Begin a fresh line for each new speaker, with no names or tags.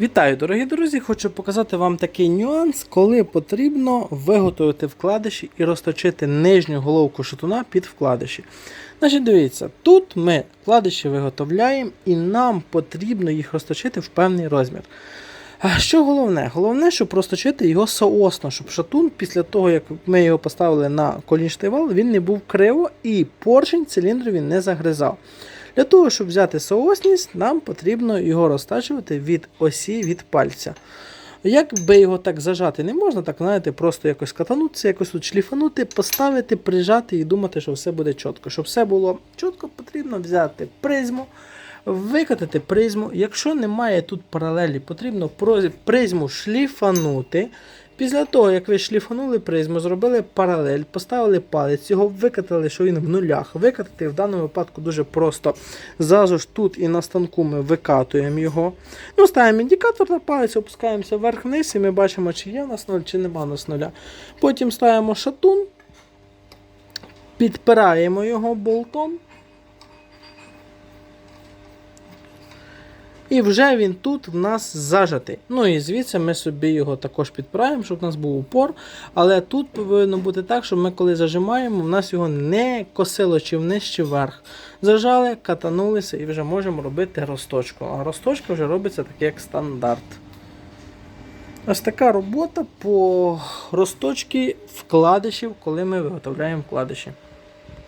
Вітаю, дорогі друзі! Хочу показати вам такий нюанс, коли потрібно виготовити вкладиші і розточити нижню головку шатуна під вкладиші. Значить, дивіться, тут ми вкладиші виготовляємо і нам потрібно їх розточити в певний розмір. А Що головне? Головне, щоб розточити його соосно, щоб шатун після того, як ми його поставили на колінчатий вал, він не був криво і поршень циліндрові не загризав. Для того, щоб взяти соосність, нам потрібно його розтачувати від осі від пальця. Якби його так зажати не можна, так знаєте, просто якось катанутися, якось тут шліфанути, поставити, прижати і думати, що все буде чітко. Щоб все було чітко, потрібно взяти призму, викатати призму. Якщо немає тут паралелі, потрібно призму шліфанути. Після того, як ви шліфанули призму, зробили паралель, поставили палець, його викатали, що він в нулях. Викатати в даному випадку дуже просто. Зразу ж тут і на станку ми викатуємо його. Ну, ставимо індикатор на палець, опускаємося вверх-вниз, і ми бачимо, чи є у нас нуль, чи нема у нас нуля. Потім ставимо шатун, підпираємо його болтом. І вже він тут в нас зажатий. Ну і звідси ми собі його також підпираємо, щоб у нас був упор. Але тут повинно бути так, щоб ми коли зажимаємо, в нас його не косило чи вниз, чи вверх. Зажали, катанулися і вже можемо робити розточку. А розточка вже робиться так, як стандарт. Ось така робота по розточці вкладишів, коли ми виготовляємо вкладиші.